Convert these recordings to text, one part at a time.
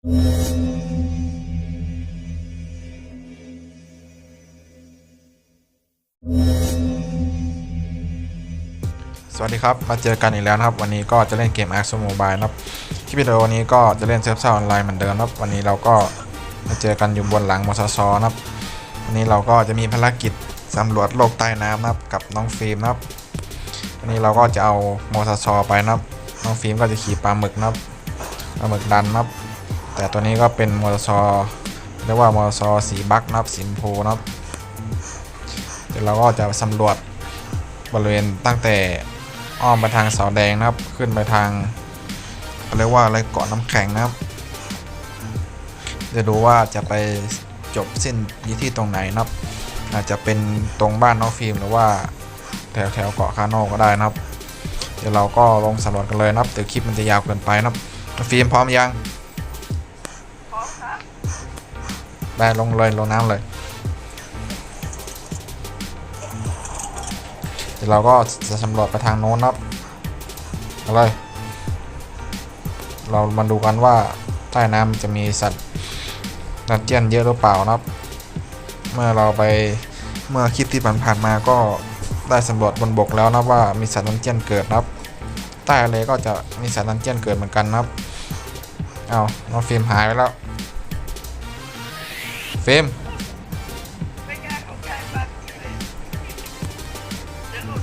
สวัสดีครับ มาเจอกันอีกแล้วครับ วันนี้ก็จะเล่นเกม Ark Mobile นะครับคลิปวิดีโอวันนี้ก็จะเล่นเซิร์ฟเซอร์ออนไลน์เหมือนเดิมนะครับวันนี้เราก็มาเจอกันอยู่บนหลังมอสซอนะครับวันนี้เราก็จะมีภารกิจสำรวจโลกใต้น้ำนะครับกับน้องฟิล์มนะครับวันนี้เราก็จะเอามอสซอไปนะครับน้องฟิล์มก็จะขี่ปลาหมึกนะครับปลาหมึกดันนะครับ แต่ตัวนี้ก็เป็นมอสซอเรียกว่ามอสซอสีบักนะครับสีชมพูนะครับเดี๋ยวเราก็จะสำรวจบริเวณตั้งแต่อ้อมไปทางเสาแดงนะครับ ขึ้นไปทางเรียกว่าอะไรเกาะน้ำแข็งนะครับ จะดูว่าจะไปจบสิ้นที่ที่ตรงไหนนะครับ อาจจะเป็นตรงบ้านน้องฟิล์มหรือว่าแถวแถวเกาะคาโนก็ได้นะครับ เดี๋ยวเราก็ลงสำรวจกันเลยนะครับเดี๋ยวคลิปมันจะยาวเกินไปนะครับฟิล์มพร้อมยัง ได้ลงเลยลงน้ำเลยเดี๋ยวเราก็จะสำรวจไปทางโน้นนะครับเอาเลยเรามาดูกันว่าใต้น้ำจะมีสัตว์ดันเจียนเยอะหรือเปล่านะครับ เมื่อเราไปเมื่อคลิปที่ผ่านๆมาก็ได้สำรวจบนบกแล้วนะว่ามีสัตว์ดันเจียนเกิดนะครับ ใต้ทะเลก็จะมีสัตว์ดันเจียนเกิดเหมือนกันนะครับ เอาน้องฟิล์มหายไปแล้ว เข้าใกล้ปากเลยเดี๋ยวหลุด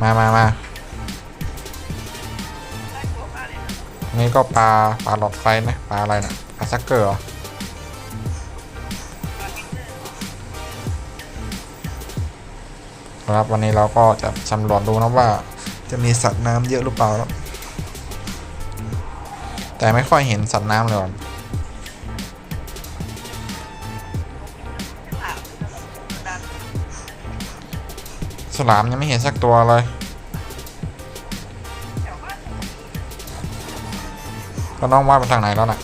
มามามามานี่ก็ปลาปลาหลอดไฟนะปลาอะไรนะปลาซักเกอร์เหรอปากนิดนึงครับวันนี้เราก็จะสำรวจดูนะว่าจะมีสัตว์น้ำเยอะหรือเปล่า แต่ไม่ค่อยเห็นสัตว์น้ำเลย ฉลามยังไม่เห็นสักตัวเลย ก็น้องว่าไปทางไหนแล้วน่ะ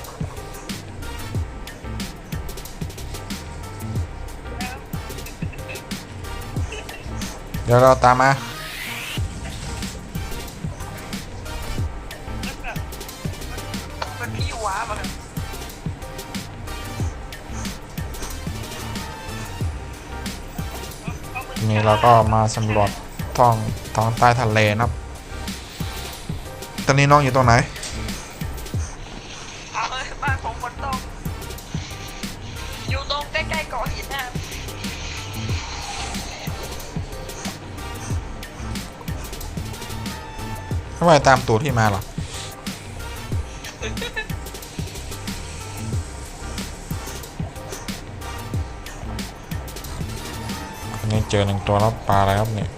เดี๋ยวเราตามมา มันพี่ว้ามา นี้เราก็มาสำรวจท้องท้องใต้ทะเลนะครับ ตอนนี้น้องอยู่ตรงไหนเอาเลยบ้านผมบนตรงอยู่ตรงใกล้ๆเกาะหินนะครับทำไมตามตูดที่มาเห นนี้เจอหนึ่งตัวแล้วปลาอะไรครับเนี่ย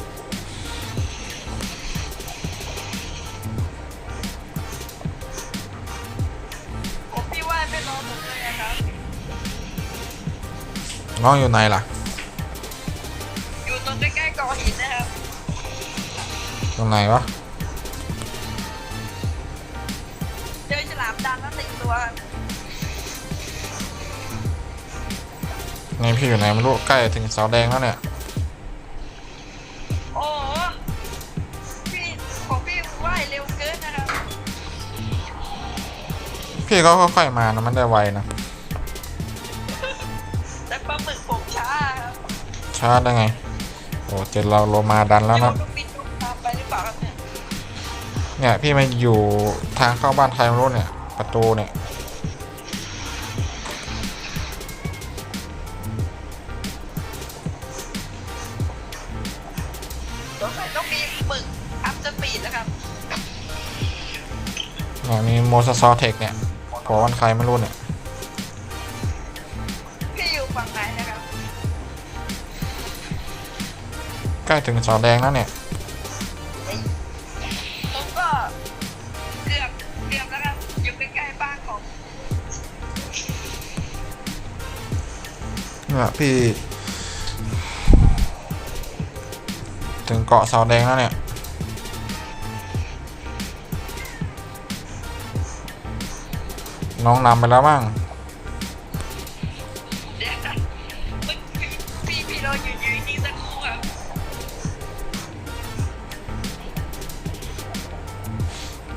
ผมพี่ว่ายไม่รอผมเลยอะครับน้องอยู่ไหนล่ะ อยู่ตรงใกล้ๆเกาะหินนะครับ ตรงไหนวะ เจอฉลามดันแล้วหนึ่งตัวครับนี่พี่อยู่ไหนไม่รู้ใกล้ถึงเสาแดงแล้วเนี่ย พี่ก็ค่อยๆมานะมันได้ไวนะแต่ปลาหมึกผมช้าครับช้าได้ไงโอ้เจอเราโลมาดันแล้วเดี๋ยนะวต้องบินลงตามไปหรือเปล่าครับเนี่ยเนี่ย พี่มาอยู่ทางเข้าบ้านไทยไม่รู้เนี่ย ประตูเนี่ยสงสัยต้องมีหมึกอัพสปีดนะครับ เนี่ยมีโมซาซอเทคเนี่ย ขอวันใครไม่รู้เนี่ยพี่อยู่ฝั่งไหนนะครับใกล้ถึงเสาแดงแล้วเนี่ยผมก็เกือบเกือบแล้วครับอยู่ใกล้ๆบ้านของเนี่ยพี่ ถึงเกาะเสาแดงแล้วเนี่ย น้องนำไปแล้วมั้งเด็กนะมึงพี่พี่ราอยู่อยู่นี่สักครู่ครับ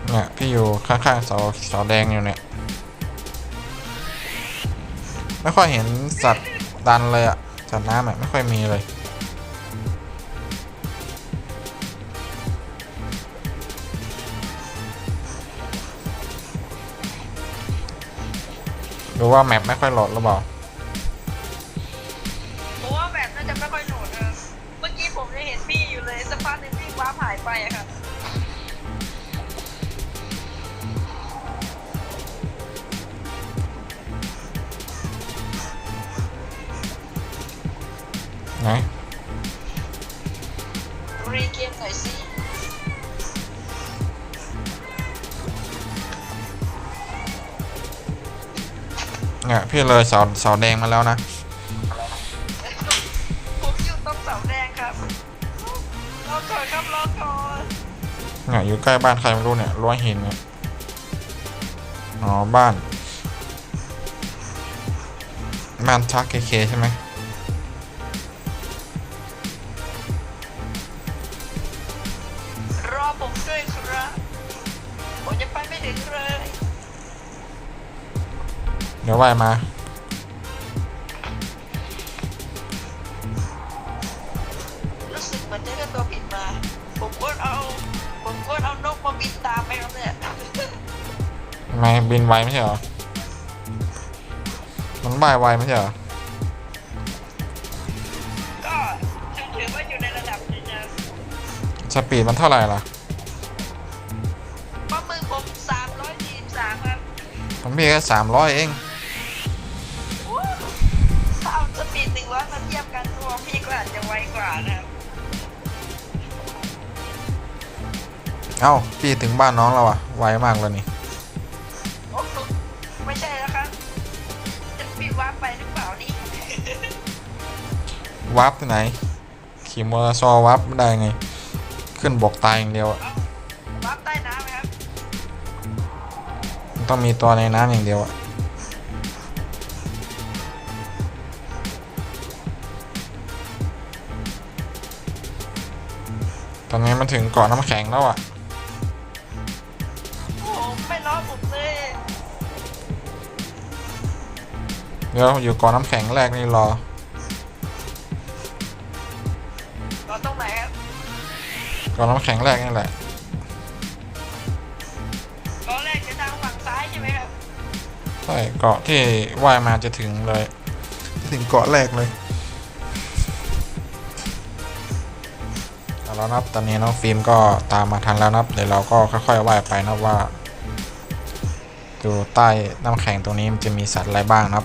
เนี่ยพี่อยู่ข้างๆเสาเสาแดงอยู่เนี่ย ไม่ค่อยเห็นสัตว์ดันเลยอะสัตว์น้ำอะไม่ค่อยมีเลย หรือว่าแมปไม่ค่อยโหลดหรือเปล่าผมว่าแบบน่าจะไม่ค่อยโหลดนะเมื่อกี้ผมยังเห็นพี่อยู่เลยสักพักหนึ่งพี่ว้าร์ปหายไปอะครับไหน เนี่ยพี่เลยเสาเสาแดงมาแล้วนะผมอยู่ตรงเสาแดงครับรอก่อนครับรอก่อนเนี่ยอยู่ใกล้บ้านใครไม่รู้เนี่ยรั้วหินเนี่ยอ๋อบ้านบ้านชักเคเคใช่ไหม เดี๋ยวว่ายมา รู้สึกเหมือนจะเลือกตัวผิดมา ผมก็เอา ผมก็เอานกมาบินตามไปครับเนี่ยทำไมบินไวไม่ใช่เหรอ มันว่ายไวไม่ใช่เหรอ ก็ถือว่าอยู่ในระดับหนึงนะสปีดมันเท่าไหร่ล่ะเพราะมือผมสามร้อยสี่สิบสามครับ ผมพี่แค่สามร้อยเอง นะครับเอ้าพี่ถึงบ้านน้องแล้วอะไวมากเลยนี่โอ้โหไม่ใช่แล้วครับจะปีว่าไปหรือเปล่านี่ วับที่ไหน ขี่มอเตอร์ไซค์วับไม่ได้ไง ขึ้นบกตายอย่างเดียวอะเอาวับใต้น้ำไหมครับมันต้องมีตัวในน้ำอย่างเดียวอะ อนนี้มันถึงเกาะน้ำแข็งแล้วอะโอ้โหไม่ล้อผมเลยเดี๋ยวอยู่เกาะน้ำแข็งแรกนี่รอล้อตรงไหนครับเกาะน้ำแข็งแรกนี่แหละล้อแรกจะทางฝั่งซ้ายใช่ไหมครับใช่เกาะที่ว่ายมาจะถึงเลยจะถึงเกาะแรกเลย แล้วนับ ตอนนี้น้องฟิล์มก็ตามมาทันแล้วนับ เดี๋ยวเราก็ค่อยๆว่ายไปนับว่าอยู่ใต้น้ำแข็งตรงนี้มันจะมีสัตว์อะไรบ้างนับ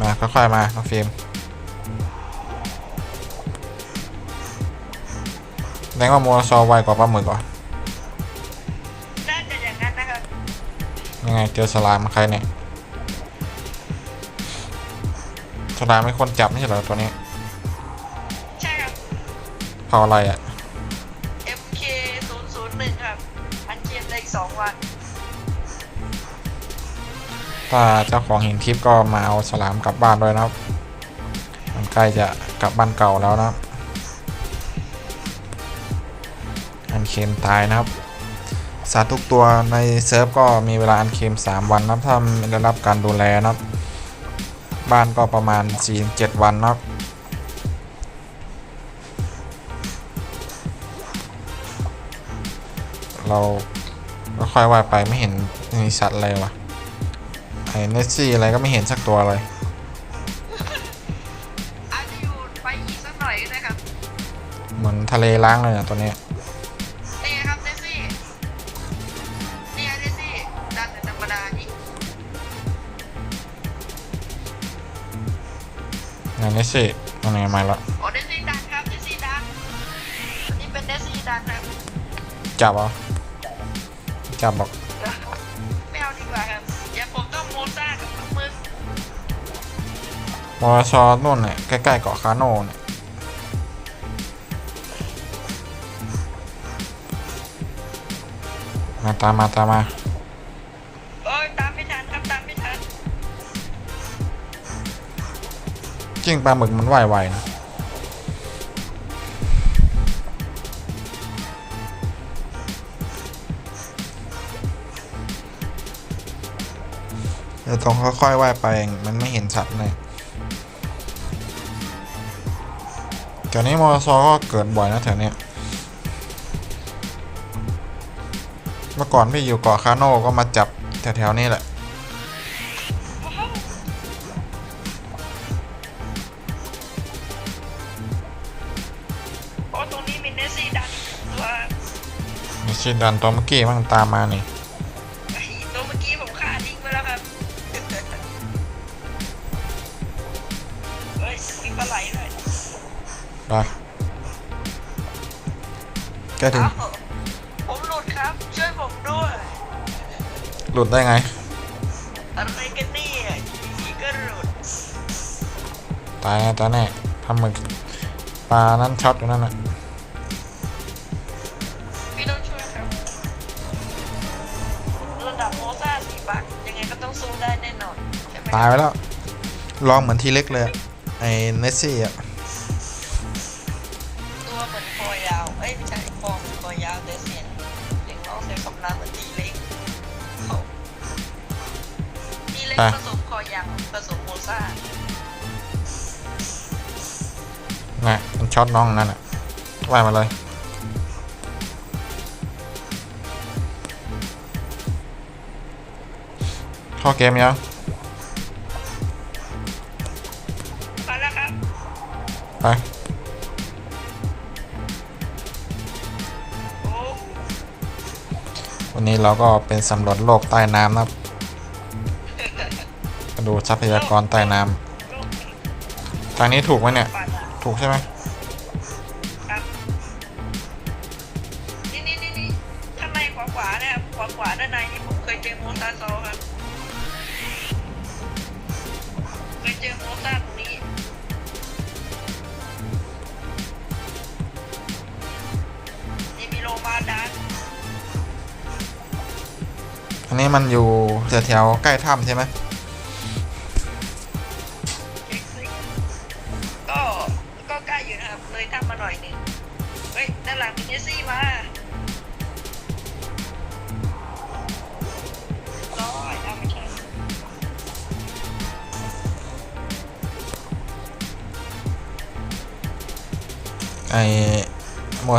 มาค่อยๆมาน้องฟิล์มแสดงว่าโมโนซอไวกว่าปลาหมึกเหรอน่าจะอย่างนั้นนะครับยังไงเจอสลามใครเนี่ยสลามไม่คนจับไม่ใช่เหรอตัวนี้ เผาอะไรอะ MK 0 0 1ครับ อันเกมในอีกสองวัน ถ้าเจ้าของหินทิพย์ก็มาเอาสลามกลับบ้านด้วยนะครับ มันใกล้จะกลับบ้านเก่าแล้วนะครับ อันเค็มตายนะครับ สัตว์ทุกตัวในเซิร์ฟก็มีเวลาอันเค็ม3 วันนะครับถ้าไม่ได้รับการดูแลนะครับ บ้านก็ประมาณ4-7วันนะครับ เราก็ค่อยว่ายไปไม่เห็นมีสัตว์อะไรวะไอ้เนสซี่อะไรก็ไม่เห็นสักตัวเลยอาจจะอยู่ไปอีกสักหน่อยก็ได้ครับเหมือนทะเลล้างเลยอะตัวเนี้ยนี่ไงครับเดซี่นี่ไงเดซี่ดันแต่ธรรมดานี่ไงเนสซี่ตัวไหนมาละโอ้เดซี่ดันครับเดซี่ดันอันนี้เป็นเดซี่ดันครับจับเหรอ จับบอกไม่เอาดีกว่าครับเดี๋ยวผมต้องโมซ่ากับมือมอชอนู่นเนี่ยใกล้ๆเกาะคาโน่เนี่ยมาตามมาตามมาโอ้ยตามไม่ทันครับตามไม่ทัน จริงปลาหมึกมันว่ายไวนะ เดี๋ยวต้องค่อยๆว่ายไปเองมันไม่เห็นสัตว์เลยแถวนี้มอซอก็เกิดบ่อยนะแถวเนี้ยเมื่อก่อนพี่อยู่เกาะคาโน่ก็มาจับแถวๆนี้แหละเพราะตรงนี้มีเนสซี่ดันตัวมีชิดันตัวเมื่อกี้มันตามมานี่ ไปแกถึงเอ้าผมหลุดครับ ช่วยผมด้วย หลุดได้ไง อะไรกันเนี่ยอยู่ดีก็หลุด ตายแน่ตายแน่ทำเหมือนปลานั้นช็อตอยู่นั่นน่ะพี่ต้องช่วยครับ ระดับโมซ่าสีบักยังไงก็ต้องสู้ได้แน่นอนใช่ไหมตายไปแล้ว ลองเหมือนทีเล็กเลยอะไอ้เนสซี่อะ ตีเล็กผสมคอยาวผสมโมซ่าน่ะมันช็อตน้องนั่นอะว่ายมาเลย เข้าเกมยังมาแล้วครับไป โอ้วันนี้เราก็เป็นสำรวจโลกใต้น้ำนะครับมา ดูทรัพยากรใต้น้โลกำทางนี้ถูกไหมเนี่ยปั่นอะถูกใช่ไหมครับนี่นี่นี่นี่ข้างในขวาขวาๆนะครับขวาขวาๆด้านในนี่ผมเคยเจอโมซ่าโซครับเคยเจอโมซ่าตรงนี้นี่มีโลมาดานอันนี้มันอยู่แถวๆใกล้ถ้ำใช่ไหม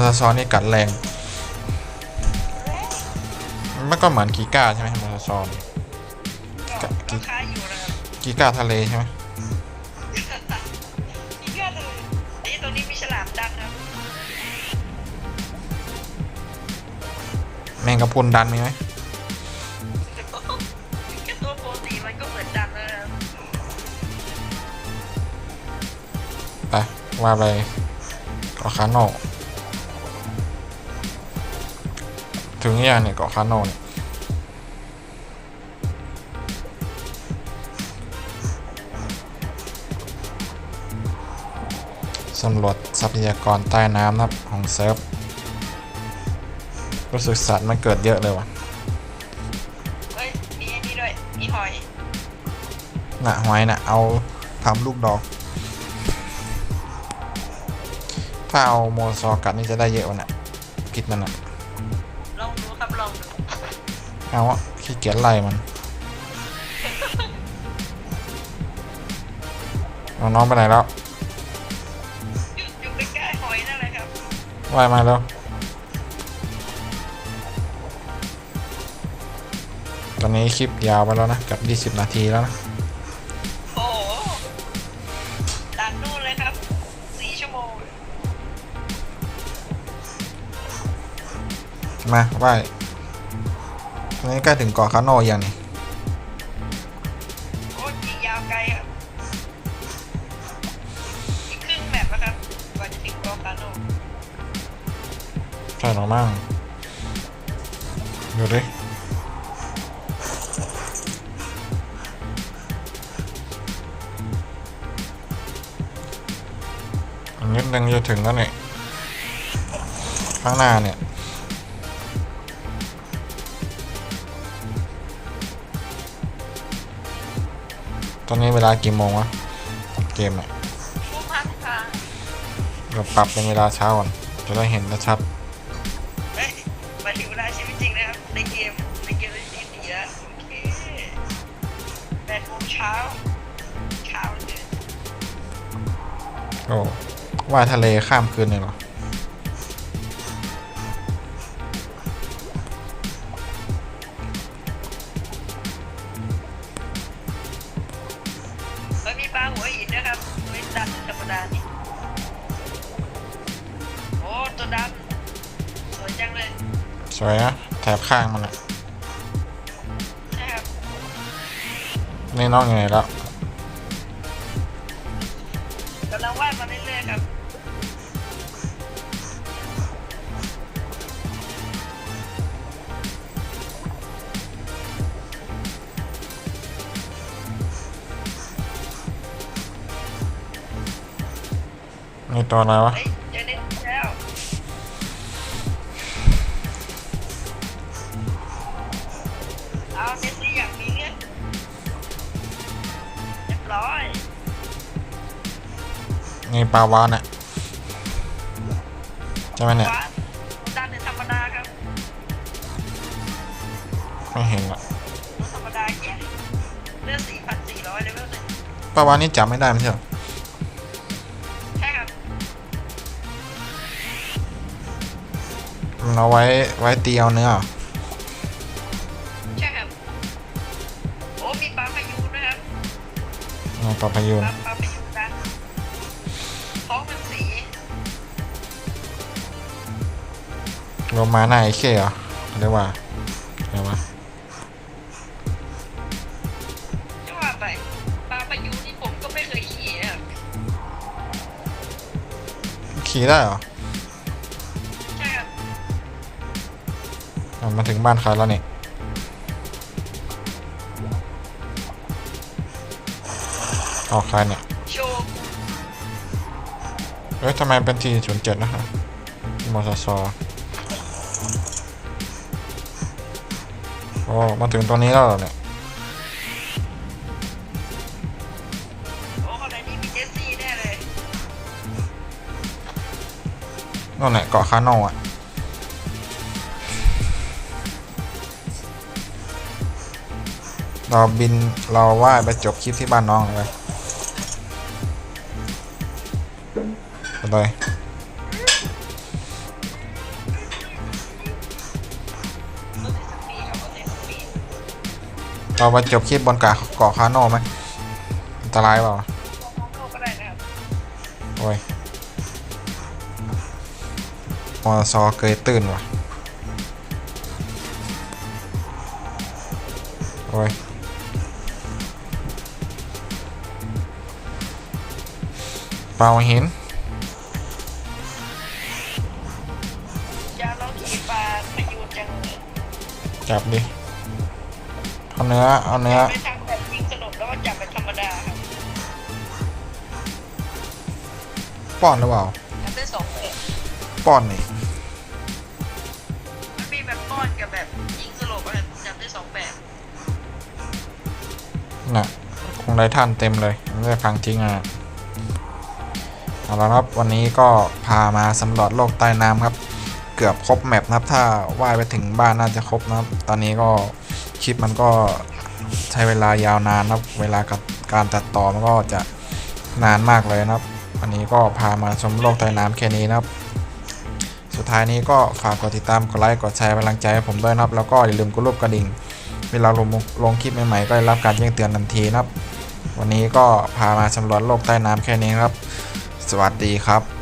าซอนนี่กัดแรง มันก็เหมือนกีก้าใช่ไหมโมซาซอนก็ก็คล้ายอยู่นะครับกีก้าทะเลใช่ไหมอีกแค่เลยนี่ตรงนี้มีฉลามดังครับแมงกะพรุนดันมีไหมแค่ตัวปกติมันก็เหมือนดังแล้วนะครับไปว่าไปเกาะคาโน ถึงยังเนี่ยเกาะคาโนเนี่ยสำรวจทรัพยากรใต้น้ำนะครับของเซิร์ฟ รู้สึกสัตว์มันเกิดเยอะเลยว่ะเฮ้ย มีอันนี้ด้วย มีหอยน่ะหอยน่ะ เอาทำลูกดอก ถ้าเอาโมซอกัดนี่จะได้เยอะวะน่ะพิษมันอะ เอาอะขี้เกียจไล่มันเอาน้องไปไหนแล้วอยู่อยู่ใกล้ๆหอยนั่นแหละครับว่ายมาแล้วตอนนี้คลิปยาวไปแล้วนะเกับ 20 นาทีแล้วนะ โอ้โหดันนู่นเลยครับสี่ชั่วโมง มาว่ายตอ นนี้ใกล้ถึงเกาะคาโนยังนี่โอ้ยยิงยาวไกลครับอีกครึ่งแมปนะครับกว่าจะถึงเกาะคาโนใช่หรอมั่งดูดิอันนิดนึงจะถึงแล้วเนี่ยข้างหน้าเนี่ย ตอนนี้เวลากี่โมงวะ เกมเนี่ยผู้พันค่ะเราปรับเป็นเวลาเช้าก่อนจะได้เห็นชัดเฮ้ยมาถึงเวลาชีวิตจริงนะครับ ในเกม ในเกมในทีมดีแล้วโอเคเช้าเช้าเลยโอ้ว่ายทะเลข้ามคืนเลยเหรอาหัวหินนะครับไม่ดันธรรมดานี่โอ้ตัวดำสวยจังเลยสวยนะแถบข้างมันอะใช่ครับนี่น้องยังไงแล้ว นี่ตัวอะไรวะ เฮ้ยเจอเน็ตแล้วเอาเน็ตซี่อย่างมีเงี้ยเรียบร้อยนี่ปลาวานอะใช่ไหมเนี่ยว้าดันในธรรมดาครับไม่เห็นอะธรรมดาแก่เลือดสี่พันสี่ร้อยเลเวลหนึ่งปลาวานนี่จับไม่ได้ไม่ใช่เหรอ เอาไว้ไว้ตีเอาเนื้อเหรอใช่ครับโอ้มีปลาพายุด้วยครับนี่ปลาพายุปนลาปลาพายุนะท้องเป็นสีโลมาหน้าไอ้เข้เหรอเรียกว่าอะไรวะจะว่าไปปลาพายุนี่ผมก็ไม่เคยขี่นะครับขี่ได้เหรอ มาถึงบ้านใครแล้วนี่ออกใครเนี่ยโชว์เอ้ยทำไมเป็นทีศูนย์เจ็ดนะครับมอสซอโอ้มาถึงตรงนี้แล้วเหรอเนี่ยโอ้ข้างในนี้มีเจสซี่แน่เลยนั่นแหละเกาะคาโน่อะ เราบินเราว่าไปจบคลิปที่บ้านน้องเลยไปเลยรถเทสปีครับรถเราไปจบคลิปบนกาเกาะคาโน่ไหมอันตรายเปล่าโลก็ได้นะครับโอ้ยมอซอเกยตื่นว่ะ เปล่าเห็นยาเราขี่ปลาพายุจังเลยจับดิเอาเนื้อเอาเนื้อไปทางแบบยิงสนุกแล้วก็จับเป็นธรรมดาครับป้อนหรือเปล่าจับได้สองแบบป้อนนี่มันมีแบบป้อนกับแบบยิงสลบอะครับจับได้สองแบบน่ะคงได้ท่านเต็มเลยไม่ได้ฟังจริงอะ เอาละครับวันนี้ก็พามาสำรวจโลกใต้น้ำครับ เกือบครบแมปนะครับ ถ้าว่ายไปถึงบ้านน่าจะครบนะครับ ตอนนี้ก็คลิปมันก็ใช้เวลายาวนานนะครับ เวลากับการตัดต่อมันก็จะนานมากเลยนะครับ วันนี้ก็พามาชมโลกใต้น้ำแค่นี้นะครับ สุดท้ายนี้ก็ฝากกดติดตามกดไลค์กดแชร์เป็นกำลังใจให้ผมด้วยนะครับ แล้วก็อย่าลืมกดรูปกระดิ่ง เวลาลงลงคลิปใหม่ๆก็ได้รับการแจ้งเตือนทันทีนะครับ วันนี้ก็พามาสำรวจโลกใต้น้ำแค่นี้ครับ สวัสดีครับ